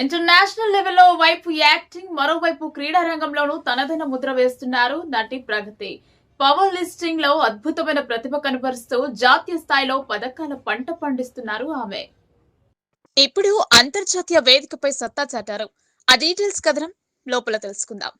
International లెవెల్లో వైపు acting మరోవైపు క్రీడా రంగంలోనూ తనదైన ముద్ర వేస్తున్నారు నటి ప్రగతి. పవర్ లిస్టింగ్లో అద్భుతమైన ప్రతిభ కనబరుస్తూ జాతీయ స్థాయిలో పథకాల పంట పండిస్తున్నారు ఆమె. ఇప్పుడు అంతర్జాతీయ వేదికపై సత్తా చాటారు. ఆ డీటెయిల్స్ కథనం లోపల తెలుసుకుందాం.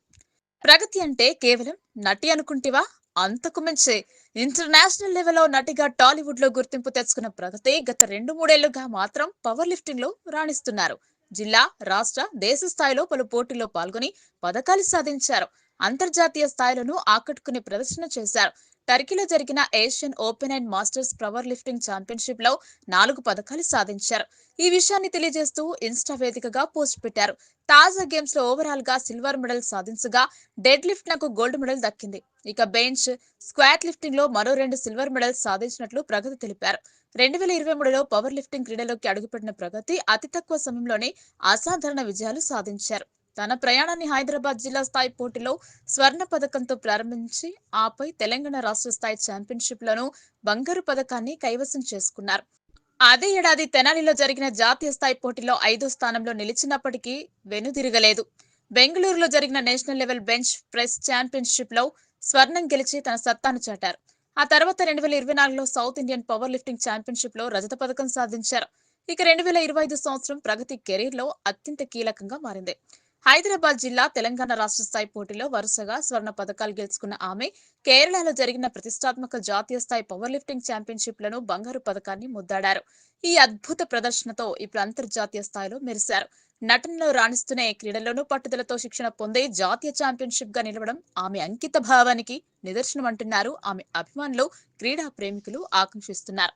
ప్రగతి అంటే కేవలం నటి అనుకుంటివా? అంతకు మించి ఇంటర్నేషనల్ లెవెల్లో నటిగా టాలీవుడ్లో గుర్తింపు తెచ్చుకున్న ప్రగతి గత రెండు మూడేళ్ళుగా మాత్రం పవర్ లిఫ్టింగ్లో రాణిస్తున్నారు. జిల్లా రాష్ట్ర దేశ స్థాయిలో పలు పోటీల్లో పాల్గొని పథకాలు సాధించారు. అంతర్జాతీయ స్థాయిలను ఆకట్టుకునే ప్రదర్శన చేశారు. టర్కీలో జరిగిన Asian open and masters power lifting ఛాంపియన్షిప్లో నాలుగు పథకాలు సాధించారు. ఈ విషయాన్ని తెలియజేస్తూ ఇన్స్టా వేదికగా పోస్ట్ పెట్టారు. తాజా గేమ్స్లో ఓవరాల్గా సిల్వర్ మెడల్ సాధించగా డెడ్ లిఫ్ట్ నాకు గోల్డ్ మెడల్ దక్కింది. ఇక బెంచ్ స్క్వాట్ లిఫ్టింగ్లో మరో రెండు సిల్వర్ మెడల్స్ సాధించినట్లు ప్రగతి తెలిపారు. రెండు వేల ఇరవై మూడులో పవర్ లిఫ్టింగ్ క్రీడలోకి అడుగుపెట్టిన ప్రగతి అతి తక్కువ సమయంలోనే అసాధారణ విజయాలు సాధించారు. తన ప్రయాణాన్ని హైదరాబాద్ జిల్లా స్థాయి పోటీలో స్వర్ణ పథకంతో ప్రారంభించి ఆపై తెలంగాణ రాష్ట్ర స్థాయి ఛాంపియన్షిప్ లోను బంగారు పథకాన్ని కైవసం చేసుకున్నారు. అదే ఏడాది తెనాలిలో జరిగిన జాతీయ స్థాయి పోటీలో ఐదో స్థానంలో నిలిచినప్పటికీ వెనుదిరగలేదు. బెంగళూరులో జరిగిన నేషనల్ లెవెల్ బెంచ్ ప్రెస్ ఛాంపియన్షిప్లో స్వర్ణం గెలిచి తన సత్తాను చాటారు. ఆ తర్వాత రెండు వేల ఇరవై నాలుగులో సౌత్ ఇండియన్ పవర్ లిఫ్టింగ్ ఛాంపియన్షిప్లో రజత పథకం సాధించారు. ఇక రెండు వేల ఇరవై ఐదు సంవత్సరం ప్రగతి కెరీర్లో అత్యంత కీలకంగా మారింది. హైదరాబాద్ జిల్లా తెలంగాణ రాష్ట్ర స్థాయి పోటీలో వరుసగా స్వర్ణ పథకాలు గెలుచుకున్న ఆమె కేరళలో జరిగిన ప్రతిష్టాత్మక జాతీయ స్థాయి పవర్ లిఫ్టింగ్ ఛాంపియన్షిప్లను బంగారు పథకాన్ని ముద్దాడారు. ఈ అద్భుత ప్రదర్శనతో ఇప్పుడు అంతర్జాతీయ స్థాయిలో మెరిశారు. నటనలో రాణిస్తూనే క్రీడల్లోనూ పట్టుదలతో శిక్షణ పొందే జాతీయ ఛాంపియన్షిప్గా నిలవడం ఆమె అంకిత భావానికి నిదర్శనం అంటున్నారు ఆమె అభిమానులు క్రీడా ప్రేమికులు ఆకాంక్షిస్తున్నారు.